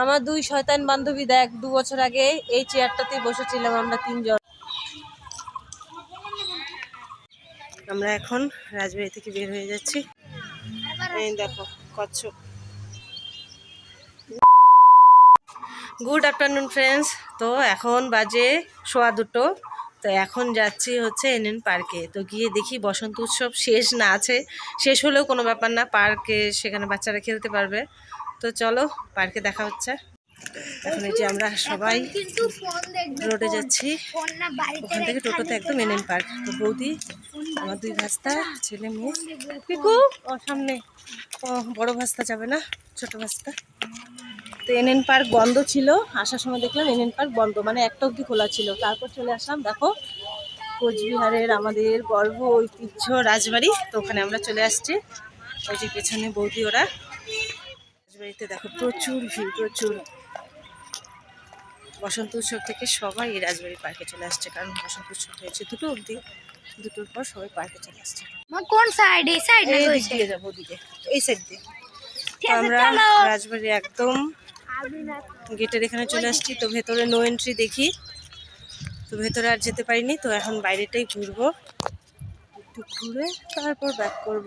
আমার দুই শয়তান বান্ধবী দেখ, দু বছর আগে এই চেয়ারটাতেই বসেছিলাম আমরা তিনজন। আমরা এখন রাজবাড়ি থেকে বের হয়ে যাচ্ছি। দেখো, কচ্ছপ। গুড আফটারনুন ফ্রেন্ডস তো এখন বাজে সোয়া দুটো। তো এখন যাচ্ছি হচ্ছে এনএন পার্কে। তো গিয়ে দেখি বসন্ত উৎসব শেষ না আছে। শেষ হলেও কোনো ব্যাপার না, পার্কে সেখানে বাচ্চারা খেলতে পারবে। তো চলো পার্কে দেখা হচ্ছে। এখন এই যে আমরা সবাই রোডে যাচ্ছি। ওখান থেকে টোটোতে একদম এনএন পার্ক। তো বৌদি আমার দুই ভাস্তা ছেলে মেয়ে। পিকু ও সামনে। ও বড় ভাস্তা যাবে না ছোট ভাস্তা। তো এনএন পার্ক বন্ধ ছিল আসার সময় দেখলাম এনএন পার্ক বন্ধ মানে একটা অবধি খোলা ছিল। তারপর চলে আসলাম দেখো কোচবিহারের আমাদের গর্ব ঐতিহ্য রাজবাড়ি। তো ওখানে আমরা চলে আসছি। ওই যে পেছনে বৌদি ওরা। রাজবাড়িতে দেখো প্রচুর ভিড় প্রচুর। বসন্ত উৎসব থেকে সবাই এই রাজবাড়ি পার্কে চলে আসছে কারণ বসন্ত উৎসব হয়েছে দুটো অবধি। দুটোর পর সবাই পার্কে চলে আসছে। কোন সাইড এই সাইড না ওই দিক যাব ওদিকে এই সাইড দিয়ে। আমরা রাজবাড়ি একদম গেটের এখানে চলে আসছি তো ভেতরে নো এন্ট্রি দেখি। তো ভেতরে আর যেতে পারিনি তো এখন বাইরেটাই ঘুরবো। একটু ঘুরে তারপর ব্যাক করব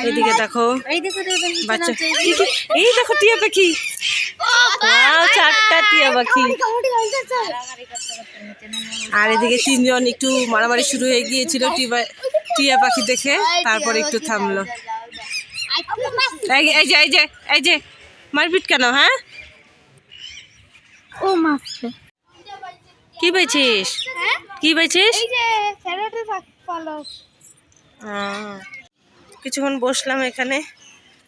এইদিকে দেখো এই দেখো দেখো বাচ্চা? এই দেখো টিয়া পাখি চারটা টিয়া পাখি আর এদিকে তিনজন একটু মারামারি শুরু হয়ে গিয়েছিল টিয়া টিয়া পাখি দেখে তারপর একটু থামলো এই এই যে এই যে এই যে মারপিট কেন হ্যাঁ ও কি পেয়েছিস কি পেয়েছিস এই যে ফেরতে ফলো আহ, কিছুক্ষণ বসলাম এখানে।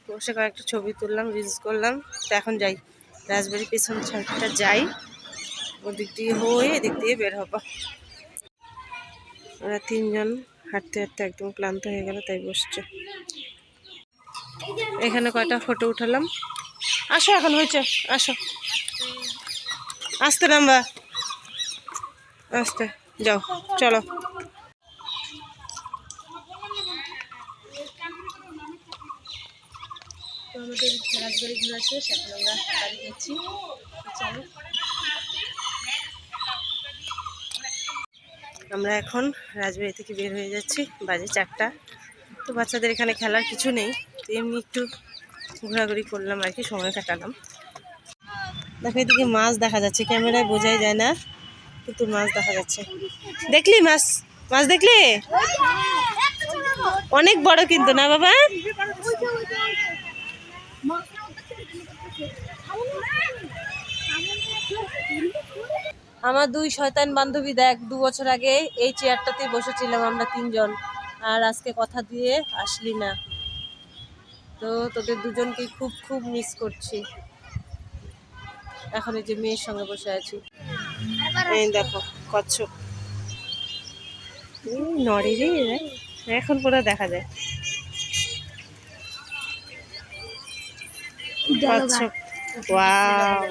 বসে কয়েকটা ছবি তুললাম রিলস করলাম। তো এখন যাই। রাজবাড়ির পেছন সাইডটা যাই। ওদিক দিয়ে হয়ে এদিক দিয়ে বের হব। ওরা তিনজন হাঁটতে হাঁটতে একদম ক্লান্ত হয়ে গেল তাই বসছে। এখানে কয়টা ফটো উঠালাম? আসো এখন হয়েছে আসো। আসতে নাম্বা। আসতে যাও চলো। তো আমাদের আমরা বাড়ি চলো। আমরা এখন রাজবাড়ি থেকে বের হয়ে যাচ্ছি, বাজে চারটা। তো বাচ্চাদের এখানে খেলার কিছু নেই, তো এমনি একটু ঘোরাঘুরি করলাম আর কি, সময় কাটালাম। দেখো এদিকে মাছ দেখা যাচ্ছে, ক্যামেরায় বোঝাই যায় না, কিন্তু মাছ দেখা যাচ্ছে। দেখলি মাছ? মাছ দেখলি? অনেক বড় কিন্তু না বাবা? আমার দুই শয়তান বান্ধবী দেখ দু বছর আগে এই চেয়ারটাতেই বসেছিলাম আমরা তিনজন। আর আজকে কথা দিয়ে আসলি না। তো তোদের দুজনকেই খুব খুব মিস করছি। এখন এই যে মেয়ের সঙ্গে বসে আছি। এই দেখো কচ্ছপ। নড়ে রে এখন পুরো দেখা যায়। কচ্ছপ ওয়াও।